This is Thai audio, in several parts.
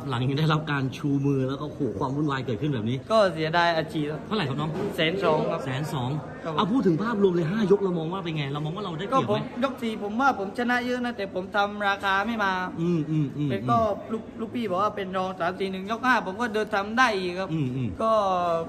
ครับหลังยังได้รับการชูมือแล้วก็โอ้โหความวุ่นวายเกิดขึ้นแบบนี้ ก็เสียดายอาชีพเท่าไหร่ครับน้องแสนสองครับแสนสองครับผมเอาพูดถึงภาพรวมเลย5ยกเรามองว่าเป็นไง เรามองว่าเราได้เปก็รียบผไหมมยกสี่ผมว่าผมชนะเยอะนะแต่ผมทำราคาไม่มา อืมอืมอืมแต่ก็ลูกลูกพี่บอกว่าเป็นรองสามสี่หนึ่งยกห้าผมก็เดินทำได้อีกครับอืมอืมก็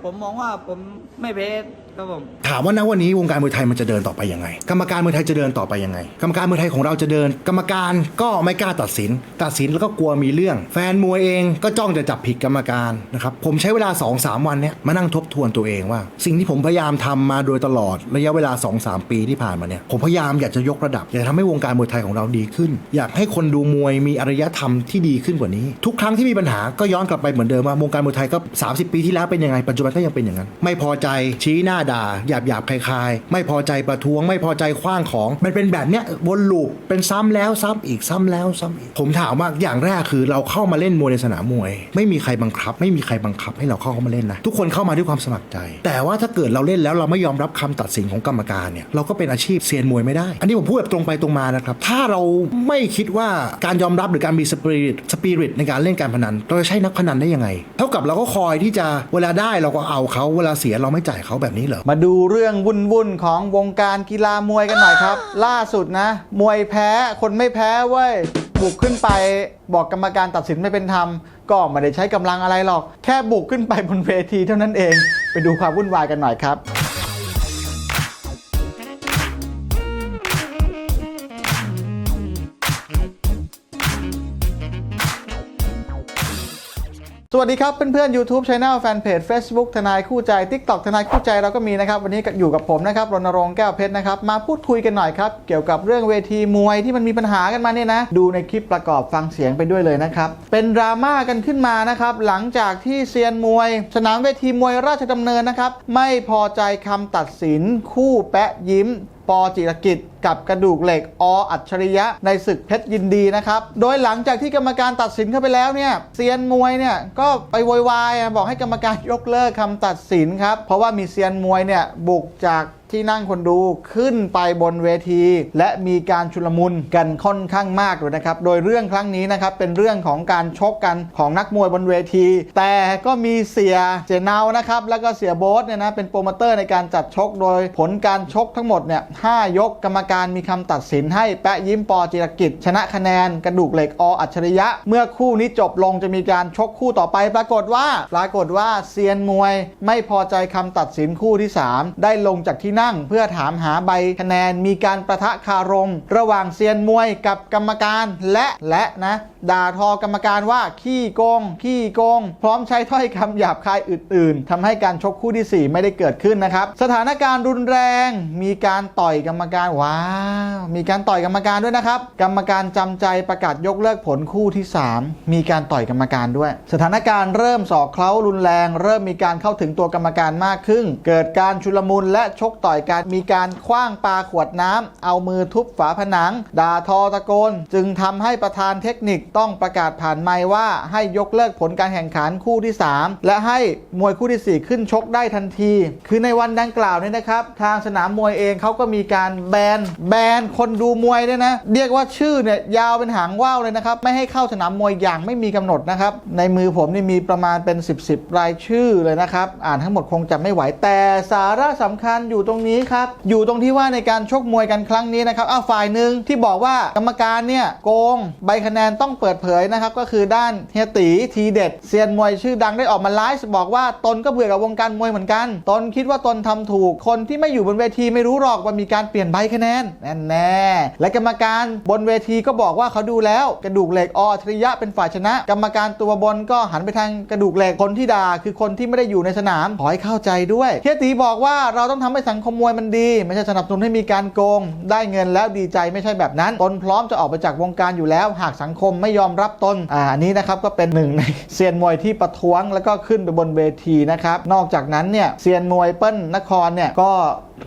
ผมมองว่าผมไม่เพส ครับผมถามว่าณวันนี้วงการมวยไทยมันจะเดินต่อไปยังไง กรรมการมวยไทยจะเดินต่อไปยังไง กรรมการมวยไทยของเราจะเดิน กรรมการก็ไม่กล้าตัดสิน ตัดสินแล้วก็กลัวมีเรื่อง แฟนมวยเองก็จ้องจะจับผิดกรรมการนะครับผมใช้เวลา 2-3 วันเนี้ยมานั่งทบทวนตัวเองว่า สิ่งที่ผมพยายามทำมาโดยตลอดระยะเวลา 2-3 ปีที่ผ่านมาเนี่ยผมพยายามอยากจะยกระดับอยากจะทำให้วงการมวยไทยของเราดีขึ้น อยากให้คนดูมวยมีอารยธรรมที่ดีขึ้นกว่านี้ ทุกครั้งที่มีปัญหาก็ย้อนกลับไปเหมือนเดิมว่าวงการมวยไทยก็ 30 ปีที่แล้วเป็นยังไงปัจจุบันก็ยังเป็นอย่างนั้นไม่พอใจชี้หน้าด่าหยาบหยาบคลายๆ ไม่พอใจประท้วงไม่พอใจคว้างของ มันเป็นแบบเนี้ยวนลูปเป็นซ้ำแล้วซ้ำอีกซ้ำแล้วซ้ำอีกผมถามว่าอย่างแรกคือเราเข้ามาเล่นมวยในสนามมวย ไม่มีใครบังคับ ไม่มีใครบังคับให้เราเข้ามาเล่นนะทุกคนเข้ามาด้วยความสมัครใจ แต่ว่าถ้าเกิดเราเล่นแล้วเราไม่ยอมรับคำตัดสินของกรรมการเนี่ยเราก็เป็นอาชีพเซียนมวยไม่ได้ อันนี้ผมพูดแบบตรงไปตรงมานะครับถ้าเราไม่คิดว่าการยอมรับหรือการมีสปิริตสปิริตในการเล่นการพนันเราจะใช้นักพนันได้ยังไง เท่ากับเราก็คอยที่จะเวลาได้เราก็เอาเขาเวลาเสียเราไม่จ่ายเขาแบบนี้เหรอ มาดูเรื่องวุ่นๆของวงการกีฬามวยกันหน่อยครับ ล่าสุดนะ มวยแพ้คนไม่แพ้เว้ยบุกขึ้นไปบอกกรรมการตัดสินไม่เป็นธรรม ก็ไม่ได้ใช้กำลังอะไรหรอก แค่บุกขึ้นไปบนเวทีเท่านั้นเอง ไปดูความวุ่นวายกันหน่อยครับ สวัสดีครับเพื่อนๆ YouTube Channel แฟนเพจ Facebook ทนายคู่ใจ TikTok ทนายคู่ใจเราก็มีนะครับ วันนี้อยู่กับผมนะครับรณรงค์แก้วเพชรนะครับ มาพูดคุยกันหน่อยครับ เกี่ยวกับเรื่องเวทีมวยที่มันมีปัญหากันมาเนี่ยนะ ดูในคลิปประกอบฟังเสียงไปด้วยเลยนะครับ เป็นดราม่ากันขึ้นมานะครับ หลังจากที่เซียนมวย สนามเวทีมวยราชดำเนินนะครับไม่พอใจคำตัดสิน คู่แปะยิ้ม ปอจิรกิจกับกระดูกเหล็กออัจฉริยะในศึกเพชรยินดีนะครับ โดยหลังจากที่กรรมการตัดสินเข้าไปแล้วเนี่ยเซียนมวยเนี่ยก็ไปโวยวายบอกให้กรรมการยกเลิกคำตัดสินครับ เพราะว่ามีเซียนมวยเนี่ยบุกจากที่นั่งคนดูขึ้นไปบนเวที และมีการชุลมุนกันค่อนข้างมากเลยนะครับ โดยเรื่องครั้งนี้นะครับเป็นเรื่องของการชกกันของนักมวยบนเวที แต่ก็มีเสียเสียเนาวนะครับ แล้วก็เสียโบ๊ทเนี่ยนะเป็นโปรโมเตอร์ในการจัดชกโดยผลการชกทั้งหมดเนี่ยห้ายกกรรมการมีคำตัดสินให้แปะยิ้มปอจิรกิจ ชนะคะแนนกระดูกเหล็กออัจฉริยะ เมื่อคู่นี้จบลงจะมีการชกคู่ต่อไปปรากฏว่า ปรากฏว่าเซียนมวย ไม่พอใจคำตัดสินคู่ที่ 3 ได้ลงจากที่นั่ง เพื่อถามหาใบคะแนนมีการประทะคารม ระหว่างเซียนมวยกับกรรมการและและนะ ด่าทอกรรมการว่าขี้โกง ขี้โกง พร้อมใช้ถ้อยคำหยาบคายอื่น ๆทำให้การชกคู่ที่ 4 ไม่ได้เกิดขึ้นนะครับ สถานการณ์รุนแรง มีการต่อยกรรมการว้าวมีการต่อยกรรมการด้วยนะครับ กรรมการจำใจประกาศยกเลิกผลคู่ที่ 3 มีการต่อยกรรมการด้วย สถานการณ์เริ่มสอกเคล้ารุนแรง เริ่มมีการเข้าถึงตัวกรรมการมากขึ้น เกิดการชุลมุนและชกต่อยกันมีการคว้างปลาขวดน้ำเอามือทุบฝาผนัง ด่าทอตะโกน จึงทำให้ประธานเทคนิคต้องประกาศผ่านไมว่าให้ยกเลิกผลการแข่งขันคู่ที่ 3 และให้มวยคู่ที่ 4 ขึ้นชกได้ทันที คือในวันดังกล่าวเนี่ยนะครับทางสนามมวยเองเขาก็มีการแบนแบนคนดูมวยด้วยนะเรียกว่าชื่อเนี่ยยาวเป็นหางว่าวเลยนะครับไม่ให้เข้าสนามมวยอย่างไม่มีกำหนดนะครับในมือผมนี่มีประมาณเป็น 10บสรายชื่อเลยนะครับอ่านทั้งหมดคงจะไม่ไหวแต่สาระสำคัญอยู่ตรงนี้ครับอยู่ตรงที่ว่าในการชกมวยกันครั้งนี้นะครับอ้าวฝ่ายหนึ่งที่บอกว่ากรรมการเนี่ยโกงใบคะแนนต้องเปิดเผยนะครับก็คือด้านเฮียตีทีเด็ดเซียนมวยชื่อดังได้ออกมาไลฟ์บอกว่าตนก็เบื่อกับวงการมวยเหมือนกัน ตนคิดว่าตนทำถูก คนที่ไม่อยู่บนเวทีไม่รู้หรอกว่ามีการเปลี่ยนใบคะแนนแน่แน่ๆและกรรมการบนเวทีก็บอกว่าเขาดูแล้วกระดูกเหล็กออัจฉริยะเป็นฝ่ายชนะ กรรมการตัวบนก็หันไปทางกระดูกเหล็กคนที่ด่าคือคนที่ไม่ได้อยู่ในสนามขอให้เข้าใจด้วยเฮียตีบอกว่าเราต้องทำให้สังคมมวยมันดี ไม่ใช่สนับสนุนให้มีการโกง ได้เงินแล้วดีใจไม่ใช่แบบนั้น ตนพร้อมจะออกไปจากวงการอยู่แล้ว หากสังคมไม่ยอมรับตนอ่าอันนี้นะครับก็เป็นหนึ่งในเซียนมวยที่ประท้วงแล้วก็ขึ้นไปบนเวทีนะครับนอกจากนั้นเนี่ยเซียนมวยเปิ้ลนครเนี่ยก็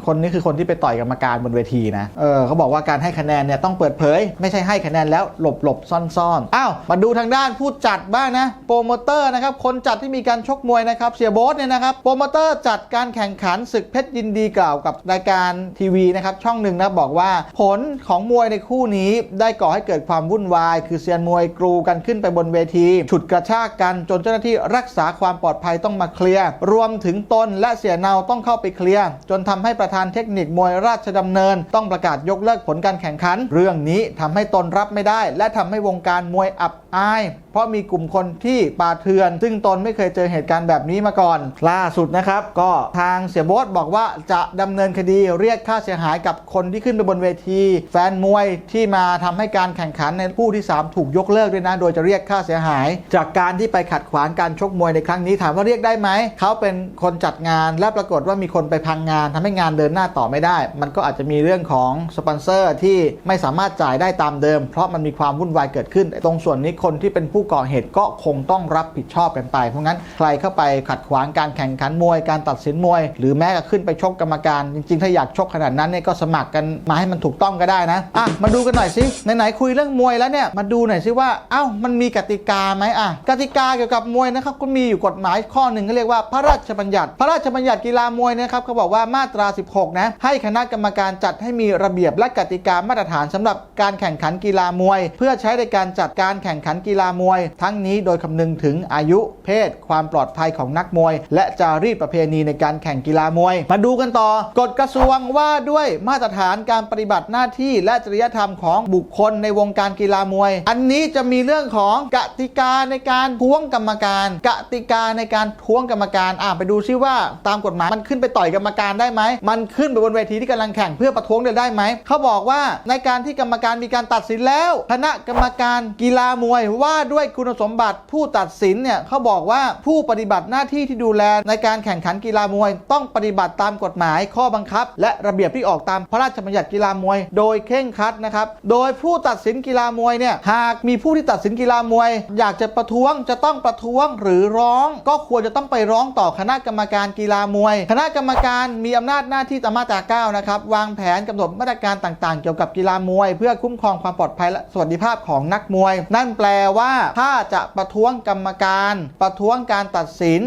คนนี้คือคนที่ไปต่อยกรรมการบนเวทีนะ เออเขาบอกว่าการให้คะแนนเนี่ยต้องเปิดเผย ไม่ใช่ให้คะแนนแล้วหลบหลบซ่อนซ่อนอ้าว มาดูทางด้านผู้จัดบ้างนะ โปรโมเตอร์นะครับ คนจัดที่มีการชกมวยนะครับ เสียโบ๊ทเนี่ยนะครับ โปรโมเตอร์จัดการแข่งขันศึกเพชรยินดีกล่าวกับรายการทีวีนะครับช่องหนึ่งนะบอกว่าผลของมวยในคู่นี้ได้ก่อให้เกิดความวุ่นวาย คือเซียนมวยกรูกันขึ้นไปบนเวที ฉุดกระชากกันจนเจ้าหน้าที่รักษาความปลอดภัยต้องมาเคลียร์ รวมถึงตนและเสียเนาต้องเข้าไปเคลียร์จนทำให้ประธานเทคนิคมวยราชดำเนิน ต้องประกาศยกเลิกผลการแข่งขัน เรื่องนี้ทำให้ตนรับไม่ได้ และทำให้วงการมวยอับ อาย เพราะมีกลุ่มคนที่ป่าเถื่อน ซึ่งตนไม่เคยเจอเหตุการณ์แบบนี้มาก่อน ล่าสุดนะครับ ก็ทางเสียโบ๊ทบอกว่าจะดำเนินคดีเรียกค่าเสียหายกับคนที่ขึ้นไปบนเวที แฟนมวยที่มาทำให้การแข่งขันในคู่ที่ 3 ถูกยกเลิกด้วยนะ โดยจะเรียกค่าเสียหาย จากการที่ไปขัดขวางการชกมวยในครั้งนี้ถามว่าเรียกได้ไหมเขาเป็นคนจัดงานและปรากฏว่ามีคนไปพังงานทำให้งานเดินหน้าต่อไม่ได้ มันก็อาจจะมีเรื่องของสปอนเซอร์ที่ไม่สามารถจ่ายได้ตามเดิม เพราะมันมีความวุ่นวายเกิดขึ้นตรงส่วนนี้คนที่เป็นผู้ก่อเหตุก็คงต้องรับผิดชอบกันไป เพราะงั้นใครเข้าไปขัดขวางการแข่งขันมวย การตัดสินมวย หรือแม้กระขึ้นไปชกกรรมการ จริงๆ ถ้าอยากชกขนาดนั้นเนี่ยก็สมัครกันมาให้มันถูกต้องก็ได้นะอะมาดูกันหน่อยสิไหนๆคุยเรื่องมวยแล้วเนี่ยมาดูหน่อยสิว่าเอ้ามันมีกติกาไหมอะกติกาเกี่ยวกับมวยนะครับก็มีอยู่กฎหมายข้อหนึ่งก็เรียกว่าพระราชบัญญัติ พระราชบัญญัติกีฬามวยนะครับเขาบอกว่ามาตรา 16 นะให้คณะกรรมการจัดให้มีระเบียบและกติกามาตรฐานสำหรับการแข่งขันกีฬามวย เพื่อใช้ในการจัดการแข่งขันกีฬามวย ทั้งนี้โดยคำนึงถึงอายุเพศ ความปลอดภัยของนักมวย และจารีตประเพณีในการแข่งกีฬามวย มาดูกันต่อกฎกระทรวงว่าด้วยมาตรฐานการปฏิบัติหน้าที่ และจริยธรรมของบุคคลในวงการกีฬามวย อันนี้จะมีเรื่องของกติกาในการท้วงกรรมการ กติกาในการท้วงกรรมการอะไปดูซิว่าตามกฎหมายมันขึ้นไปต่อยกรรมการได้ไหมมันขึ้นไปบนเวทีที่กำลังแข่งเพื่อประท้วงได้ไหมเขาบอกว่าในการที่กรรมการมีการตัดสินแล้วคณะกรรมการกีฬามวยว่าด้วยคุณสมบัติผู้ตัดสินเนี่ยเขาบอกว่าผู้ปฏิบัติหน้าที่ที่ดูแลในการแข่งขันกีฬามวย ต้องปฏิบัติตามกฎหมายข้อบังคับ และระเบียบที่ออกตามพระราชบัญญัติกีฬามวย โดยเคร่งครัดนะครับ โดยผู้ตัดสินกีฬามวยเนี่ยหากมีผู้ที่ตัดสินกีฬามวย อยากจะประท้วงจะต้องประท้วงหรือร้อง ก็ควรจะต้องไปร้องต่อคณะกรรมการกีฬามวย คณะกรรมการมีอำนาจหน้าที่ตามมาตรา9นะครับวางแผนกำหนดมาตรการต่างๆ เกี่ยวกับกีฬามวย เพื่อคุ้มครองความปลอดภัยและสวัสดิภาพของนักมวย นั่นแปลแปลว่า ถ้าจะประท้วงกรรมการ ประท้วงการตัดสิน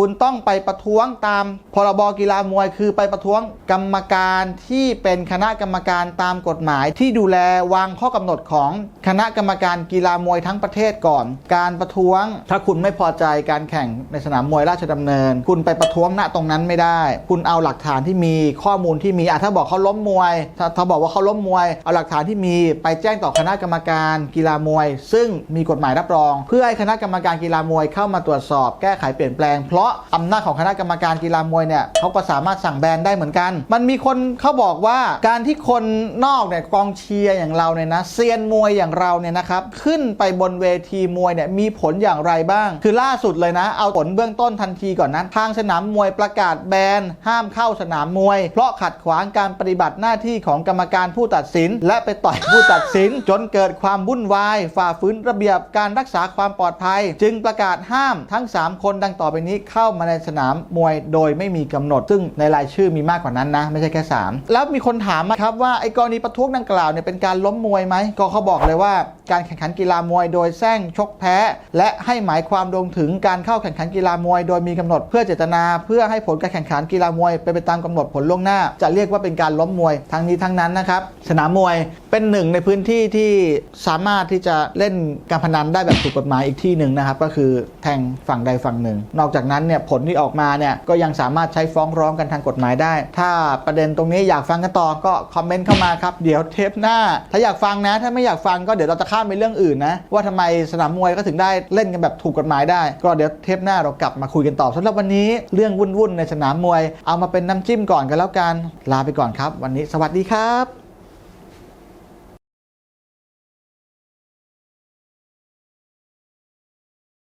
คุณต้องไปประท้วงตามพรบกีฬามวย คือไปประท้วงกรรมการที่เป็นคณะกรรมการตามกฎหมาย ที่ดูแลวางข้อกำหนดของคณะกรรมการกีฬามวยทั้งประเทศก่อน การประท้วง ถ้าคุณไม่พอใจการแข่งในสนามมวยราชดำเนิน คุณไปประท้วงณตรงนั้นไม่ได้ คุณเอาหลักฐานที่มีข้อมูลที่มีอะถ้าบอกเขาล้มมวยถ้าถ้าบอกว่าเขาล้มมวย เอาหลักฐานที่มีไปแจ้งต่อคณะกรรมการกีฬามวย ซึ่งมีกฎหมายรับรอง เพื่อให้คณะกรรมการกีฬามวยเข้ามาตรวจสอบแก้ไขเปลี่ยนแปลงเพราะอำนาจของคณะกรรมการกีฬามวยเนี่ยเขาก็สามารถสั่งแบนได้เหมือนกัน มันมีคนเขาบอกว่าการที่คนนอกเนี่ยกองเชียร์อย่างเราเนี่ยนะเซียนมวยอย่างเราเนี่ยนะครับขึ้นไปบนเวทีมวยเนี่ยมีผลอย่างไรบ้าง คือล่าสุดเลยนะ เอาผลเบื้องต้นทันทีก่อนนะทางสนามมวยประกาศแบนห้ามเข้าสนามมวย เพราะขัดขวางการปฏิบัติหน้าที่ของกรรมการผู้ตัดสิน และไปต่อยผู้ตัดสิน จนเกิดความวุ่นวาย ฝ่าฝืนระเบียบการรักษาความปลอดภัย จึงประกาศห้ามทั้ง 3 คนดังต่อไปนี้เข้า้ามาในสนามมวยโดยไม่มีกำหนด ซึ่งในรายชื่อมีมากกว่านั้นนะ ไม่ใช่แค่ 3 แล้วมีคนถามมาครับว่าไอ้กรณีประท้วงดังกล่าวเนี่ยเป็นการล้มมวยไหมก็เขาบอกเลยว่าการแข่งขันกีฬามวยโดยแซงชกแพ้ และให้หมายความรวมถึงการเข้าแข่งขันกีฬามวย โดยมีกำหนดเพื่อเจตนา เพื่อให้ผลการแข่งขันกีฬามวยเป็นไปตามกำหนดผลล่วงหน้า จะเรียกว่าเป็นการล้มมวยทั้งนี้ทั้งนั้นนะครับสนามมวยเป็นหนึ่งในพื้นที่ที่สามารถที่จะเล่นการพนันได้แบบถูกกฎหมายอีกที่หนึ่งนะครับ ก็คือแทงฝั่งใดฝั่งหนึ่ง นอกจากนั้นเนี่ยผลที่ออกมาเนี่ยก็ยังสามารถใช้ฟ้องร้องกันทางกฎหมายได้ ถ้าประเด็นตรงนี้อยากฟังกันต่อก็คอมเมนต์เข้ามาครับเดี๋ยวเทปหน้า ถ้าอยากฟังนะ ถ้าไม่อยากฟังก็เดี๋ยวเราจะข้ามไปเรื่องอื่นนะว่าทำไมสนามมวยก็ถึงได้เล่นกันแบบถูกกฎหมายได้ ก็เดี๋ยวเทปหน้าเรากลับมาคุยกันต่อสำหรับวันนี้เรื่องวุ่นๆในสนามมวย เอามาเป็นน้ำจิ้มก่อนกันแล้วกันลาไปก่อนครับ วันนี้สวัสดีครับ